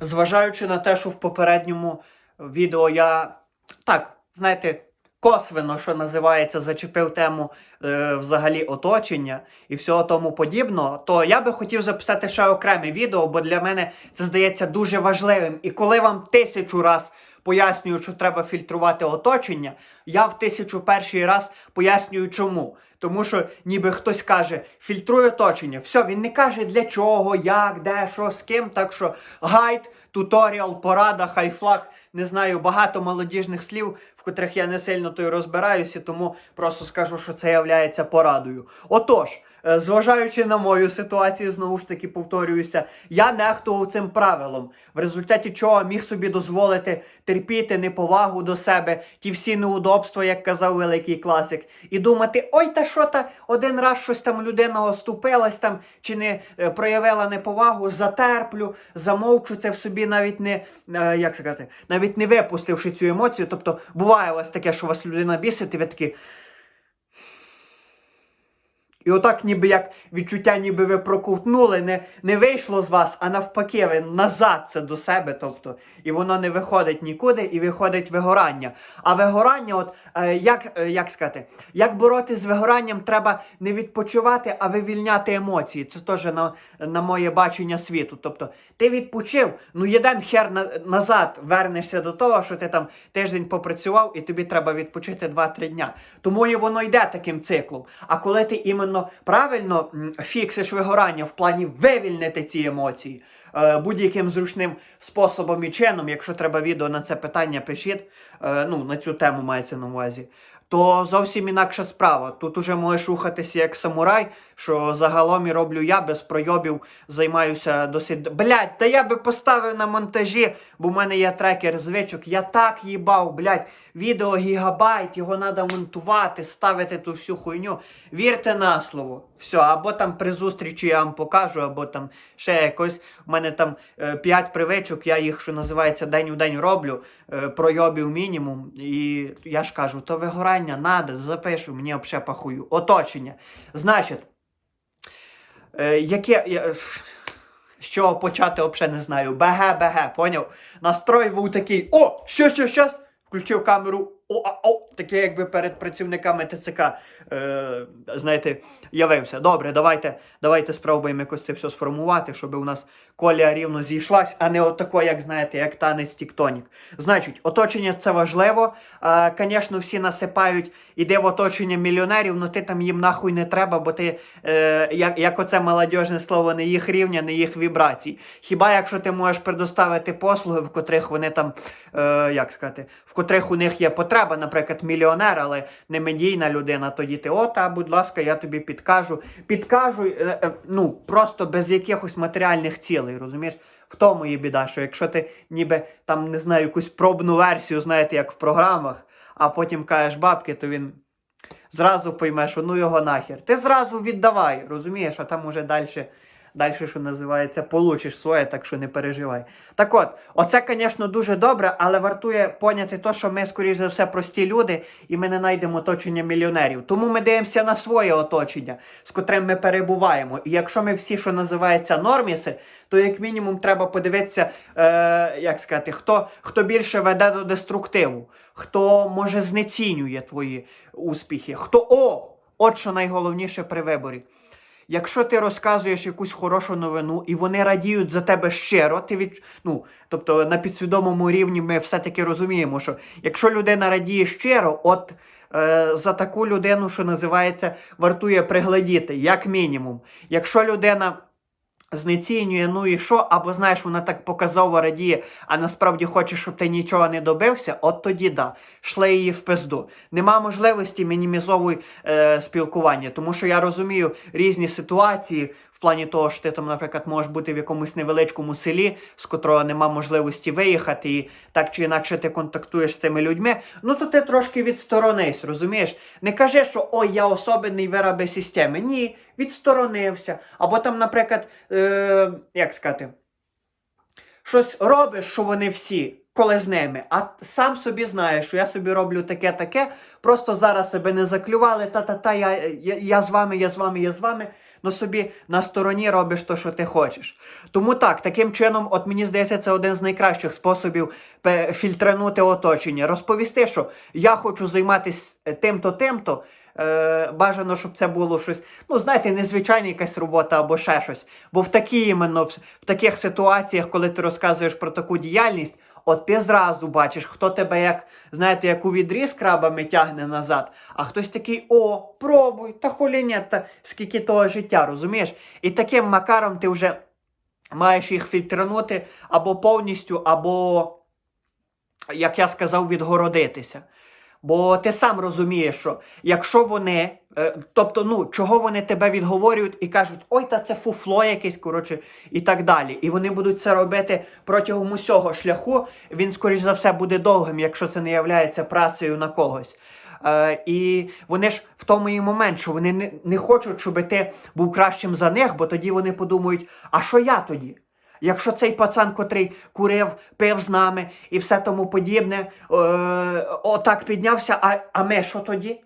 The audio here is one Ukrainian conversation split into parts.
Зважаючи на те, що в попередньому відео я так, знаєте, косвенно, що називається, зачепив тему е, взагалі оточення і всього тому подібного, то я би хотів записати ще окреме відео, бо для мене це здається дуже важливим. І коли вам тисячу раз пояснюю, що треба фільтрувати оточення, я в тисячу перший раз пояснюю чому. Тому що ніби хтось каже, фільтруй оточення. Все, він не каже для чого, як, де, що, з ким. Так що гайд, туторіал, порада, хайфлаг, не знаю, багато молодіжних слів, в котрих я не сильно то й розбираюся, тому просто скажу, що це являється порадою. Отож. Е, Зважаючи на мою ситуацію, знову ж таки повторююся, я нехтував цим правилом, в результаті чого міг собі дозволити терпіти неповагу до себе, ті всі неудобства, як казав великий класик, і думати, ой, та що та один раз щось там людина оступилась там чи не е, проявила неповагу, затерплю, замовчу це в собі, навіть не е, як сказати, навіть не випустивши цю емоцію. Тобто буває у вас таке, що вас людина бісить, і ви такі. І отак, ніби як відчуття, ніби ви проковтнули, не, не вийшло з вас, а навпаки, ви назад це до себе. тобто, І воно не виходить нікуди, і виходить вигорання. А вигорання, от е, як, е, як сказати, як боротися з вигоранням, треба не відпочивати, а вивільняти емоції. Це теж на, на моє бачення світу. Тобто, ти відпочив, ну єден хер на, назад вернешся до того, що ти там тиждень попрацював, і тобі треба відпочити 2-3 дня. Тому і воно йде таким циклом. А коли ти іменно правильно правильно фіксиш вигорання в плані вивільнити ці емоції е, будь-яким зручним способом і чином, якщо треба відео на це питання, пишіть, е, ну, на цю тему мається на увазі. То зовсім інакша справа. Тут уже можеш рухатися як самурай, що загалом і роблю я без пройобів, займаюся досить. Блять, та я би поставив на монтажі, бо в мене є трекер звичок. Я так їбав, блять, відео гігабайт, його треба монтувати, ставити ту всю хуйню. Вірте на слово. Все, або там при зустрічі я вам покажу, або там ще якось. У мене там 5 привичок, я їх, що називається, день у день роблю, е, пройобів мінімум. І я ж кажу, то вигорання надо, запишу, мені вообще похую. Оточення. Значить, е, яке. Я... Чого почати, взагалі не знаю. БГ, БГ, поняв? Настрой був такий: о, що, що, що? Включив камеру, о, о, таке, якби перед працівниками ТЦК, е, знаєте, явився. Добре, давайте, давайте спробуємо якось це все сформувати, щоб у нас колія рівно зійшлась, а не отако, як знаєте, як танець Тіктонік. Значить, оточення це важливо. Звісно, всі насипають, іде в оточення мільйонерів, але ти там їм нахуй не треба, бо ти, е, як, як оце молодіжне слово, не їх рівня, не їх вібрацій. Хіба якщо ти можеш предоставити послуги, в котрих вони там, е, як сказати, в котрих у них є потреба, наприклад, мільйонер, але не медійна людина, тоді ти, о, та, будь ласка, я тобі підкажу. Підкажу, е, е, ну, просто без якихось матеріальних цілей, розумієш? В тому є біда, що якщо ти ніби там, не знаю, якусь пробну версію, знаєте, як в програмах, а потім кажеш бабки, то він зразу пойме, що ну його нахер. Ти зразу віддавай, розумієш, а там уже далі. Далі, що називається, получиш своє, так що не переживай. Так от, оце, звісно, дуже добре, але вартує поняти то, що ми, скоріш за все, прості люди, і ми не знайдемо оточення мільйонерів. Тому ми дивимося на своє оточення, з котрим ми перебуваємо. І якщо ми всі, що називається, норміси, то як мінімум треба подивитися, е, як сказати, хто, хто більше веде до деструктиву, хто може знецінює твої успіхи, хто о! От що найголовніше при виборі. Якщо ти розказуєш якусь хорошу новину і вони радіють за тебе щиро, ти від... ну, тобто на підсвідомому рівні ми все-таки розуміємо, що якщо людина радіє щиро, от е, за таку людину, що називається, вартує приглядіти, як мінімум. Якщо людина знецінює, ну і що, або знаєш, вона так показово радіє, а насправді хоче, щоб ти нічого не добився, от тоді да, шле її в пизду. Нема можливості мінімізовуй е, спілкування, тому що я розумію різні ситуації. В плані того, що ти там, наприклад, можеш бути в якомусь невеличкому селі, з котрого нема можливості виїхати, і так чи інакше ти контактуєш з цими людьми, ну то ти трошки відсторонись, розумієш? Не кажи, що ой, я особенний вироби системи. Ні, відсторонився. Або там, наприклад, е, як сказати, щось робиш, що вони всі. Коли з ними, а сам собі знаєш, що я собі роблю таке-таке, просто зараз себе не заклювали, та-та-та, я, я, я з вами, я з вами, я з вами. Ну собі на стороні робиш то, що ти хочеш. Тому так, таким чином, от мені здається, це один з найкращих способів фільтранути оточення. Розповісти, що я хочу займатися тим-то, тим-то. Е, бажано, щоб це було щось, ну знаєте, незвичайна якась робота або ще щось. Бо в такі іменно в таких ситуаціях, коли ти розказуєш про таку діяльність, от ти зразу бачиш, хто тебе як, знаєте, як у відріз крабами тягне назад, а хтось такий, о, пробуй, та холі та скільки того життя, розумієш? І таким макаром ти вже маєш їх фільтрнути або повністю, або, як я сказав, відгородитися. Бо ти сам розумієш, що якщо вони, е, тобто, ну, чого вони тебе відговорюють і кажуть, ой, та це фуфло якесь, коротше, і так далі. І вони будуть це робити протягом усього шляху, він, скоріш за все, буде довгим, якщо це не являється працею на когось. Е, і вони ж в тому і момент, що вони не, не хочуть, щоб ти був кращим за них, бо тоді вони подумають, а що я тоді? Якщо цей пацан, котрий курив, пив з нами і все тому подібне, е, отак піднявся, а, а ми що тоді?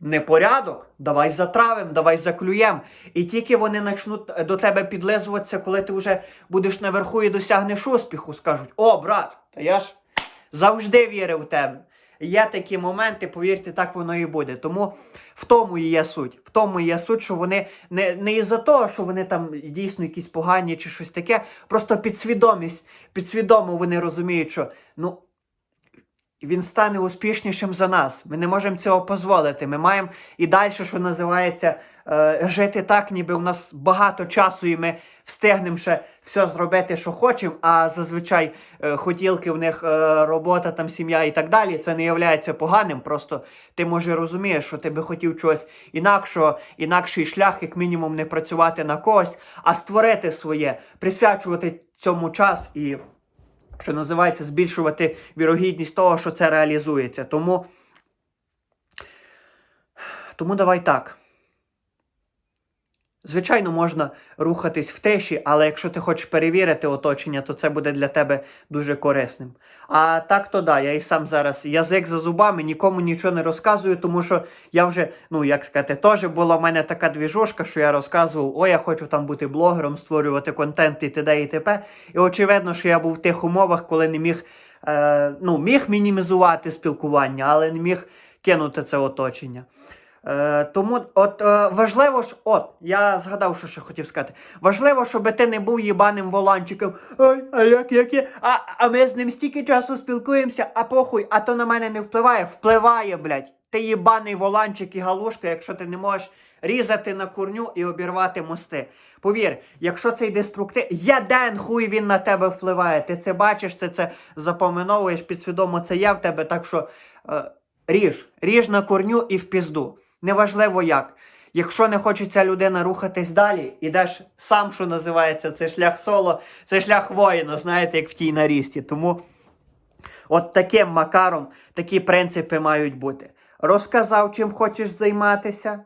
Непорядок, давай затравим, давай заклюєм. І тільки вони почнуть до тебе підлизуватися, коли ти вже будеш наверху і досягнеш успіху, скажуть: О, брат, та я ж завжди вірив в тебе. Є такі моменти, повірте, так воно і буде. Тому в тому і є суть. В тому і є суть, що вони не, не із-за того, що вони там дійсно якісь погані чи щось таке, просто підсвідомість, підсвідомо вони розуміють, що ну. Він стане успішнішим за нас. Ми не можемо цього дозволити. Ми маємо і далі, що називається, е, жити так, ніби у нас багато часу, і ми встигнемо ще все зробити, що хочемо. А зазвичай е, хотілки в них е, робота, там сім'я і так далі. Це не є поганим. Просто ти може розумієш, що ти би хотів чогось інакшого, інакший шлях, як мінімум, не працювати на когось, а створити своє, присвячувати цьому час і що називається, збільшувати вірогідність того, що це реалізується. Тому, тому давай так. Звичайно, можна рухатись в тиші, але якщо ти хочеш перевірити оточення, то це буде для тебе дуже корисним. А так то да, я і сам зараз язик за зубами, нікому нічого не розказую, тому що я вже, ну як сказати, теж була в мене така двіжушка, що я розказував, о, я хочу там бути блогером, створювати контент і т.д. і т.п. І очевидно, що я був в тих умовах, коли не міг, е, ну, міг мінімізувати спілкування, але не міг кинути це оточення. Е, тому от е, важливо ж, от, я згадав, що ще хотів сказати. Важливо, щоб ти не був їбаним воланчиком. Ой, а як, як є? А, а ми з ним стільки часу спілкуємося, а похуй, а то на мене не впливає. Впливає, блядь. Ти їбаний воланчик і галушка, якщо ти не можеш різати на курню і обірвати мости. Повір, якщо цей деструктив, яден хуй він на тебе впливає. Ти це бачиш, ти це запоминовуєш, підсвідомо це є в тебе, так що е, ріж, ріж на корню і в пізду. Неважливо як. Якщо не хоче ця людина рухатись далі, ідеш сам, що називається, це шлях соло, це шлях воїна, знаєте, як в тій нарісті. Тому от таким макаром такі принципи мають бути. Розказав, чим хочеш займатися,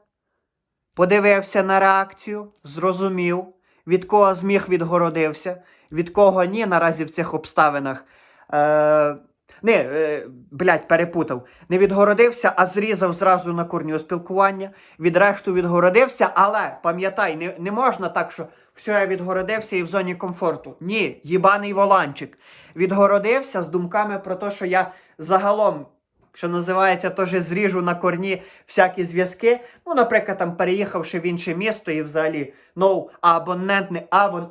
подивився на реакцію, зрозумів, від кого зміг відгородився, від кого ні наразі в цих обставинах. Е, не, е, блядь, перепутав. Не відгородився, а зрізав зразу на корню спілкування. Від решту відгородився, але пам'ятай, не, не можна так, що все, я відгородився і в зоні комфорту. Ні, їбаний воланчик. Відгородився з думками про те, що я загалом. Що називається, теж зріжу на корні всякі зв'язки. Ну, наприклад, там переїхавши в інше місто і взагалі ну, абонентний абон.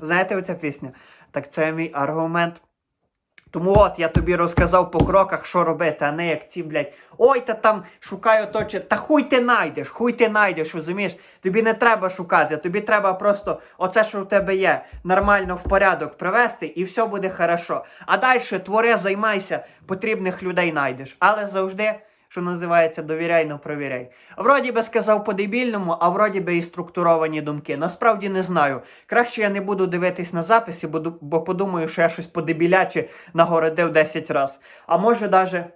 Знаєте оця пісня? Так це мій аргумент. Тому от я тобі розказав по кроках, що робити, а не як ці, блядь, ой, та там шукаю то чи. Та хуй ти найдеш, хуй ти найдеш, розумієш? Тобі не треба шукати, тобі треба просто оце, що в тебе є, нормально в порядок привести, і все буде хорошо. А далі твори, займайся, потрібних людей найдеш. Але завжди. Що називається довіряй, но провіряй. Вроді би сказав по-дебільному, а вроді би і структуровані думки. Насправді не знаю. Краще я не буду дивитись на записі, бо, подумаю, що я щось подебіляче нагородив 10 раз. А може даже.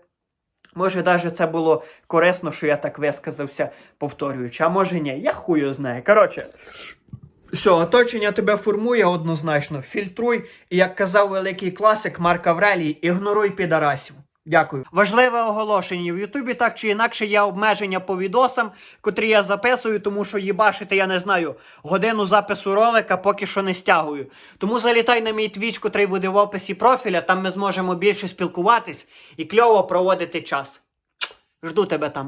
Може, даже це було корисно, що я так висказався, повторюючи. А може ні, я хую знаю. Коротше, все, оточення тебе формує однозначно. Фільтруй, і як казав великий класик Марк Аврелій, ігноруй підарасів. Дякую. Важливе оголошення. В Ютубі так чи інакше є обмеження по відосам, котрі я записую, тому що їбашити, я не знаю, годину запису ролика поки що не стягую. Тому залітай на мій твіч, котрий буде в описі профіля, там ми зможемо більше спілкуватись і кльово проводити час. Жду тебе там.